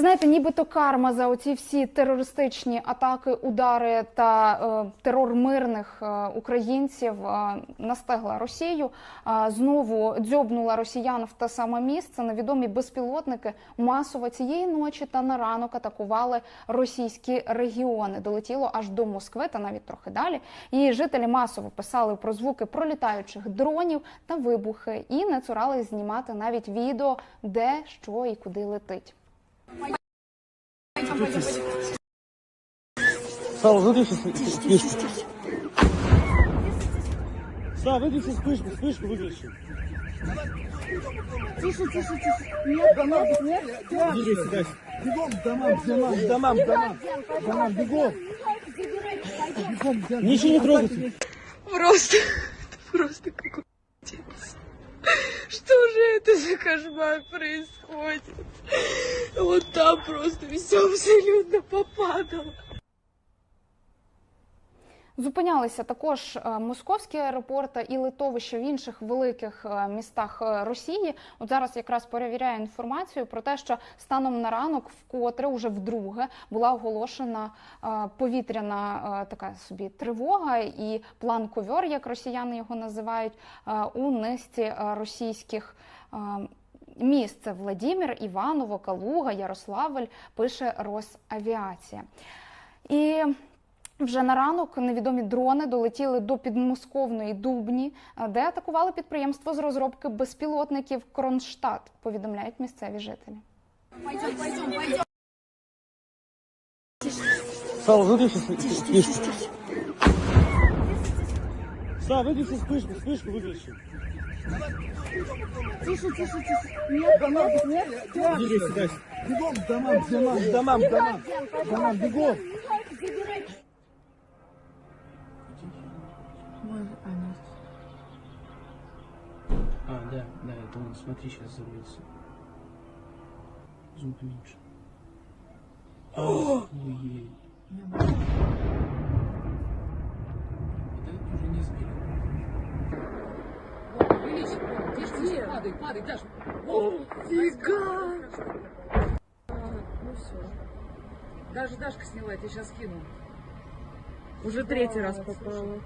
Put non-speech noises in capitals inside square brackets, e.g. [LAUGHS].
І знаєте, нібито карма за оці всі терористичні атаки, удари та е, терор мирних е, українців е, настигла Росію. Е, знову дзьобнула росіян в те саме місце. Невідомі безпілотники масово цієї ночі та на ранок атакували російські регіони. Долетіло аж до Москви та навіть трохи далі. Її жителі масово писали про звуки пролітаючих дронів та вибухи і не цурались знімати навіть відео, де що і куди летить. Сава, выключи вспышку. Сава, выключи вспышку, вспышку выключи. Тише, тише, тише. Нет, нет, нет. Иди сюда. Бегом, к домам, к домам, к домам, домам. Домам, бегом. Бегом, бегом. Ничего не трогайте. Просто, [LAUGHS] просто какой. Что же это за кошмар происходит? Вот там просто все абсолютно попадало. Зупинялися також е, московські аеропорти і литовища в інших великих е, містах е, Росії. От зараз якраз перевіряю інформацію про те, що станом на ранок, вкотре уже вдруге була оголошена повітряна така собі тривога, і план ковьор, як росіяни його називають, у низці російських. Е, Міст це Владімір, Іваново, Калуга, Ярославль, пише Росавіація. І вже на ранок невідомі дрони долетіли до підмосковної Дубні, де атакували підприємство з розробки безпілотників Кронштадт, повідомляють місцеві жителі. Сава, выключи вспышку. Сава, выключи вспышку, вспышку выключи. Тише, тише, тише. Нет, нет, нет. Иди сюда. Бегом, домам, домам, домам, домам. Домам, бегом. А, да, да, это он, смотри, сейчас взорвется. Зум поменьше. Охуеть. Это уже не сбили. Падай, падай, Даш. Ну все. Даже Дашка сняла, я тебе сейчас скину. Уже третий раз попала.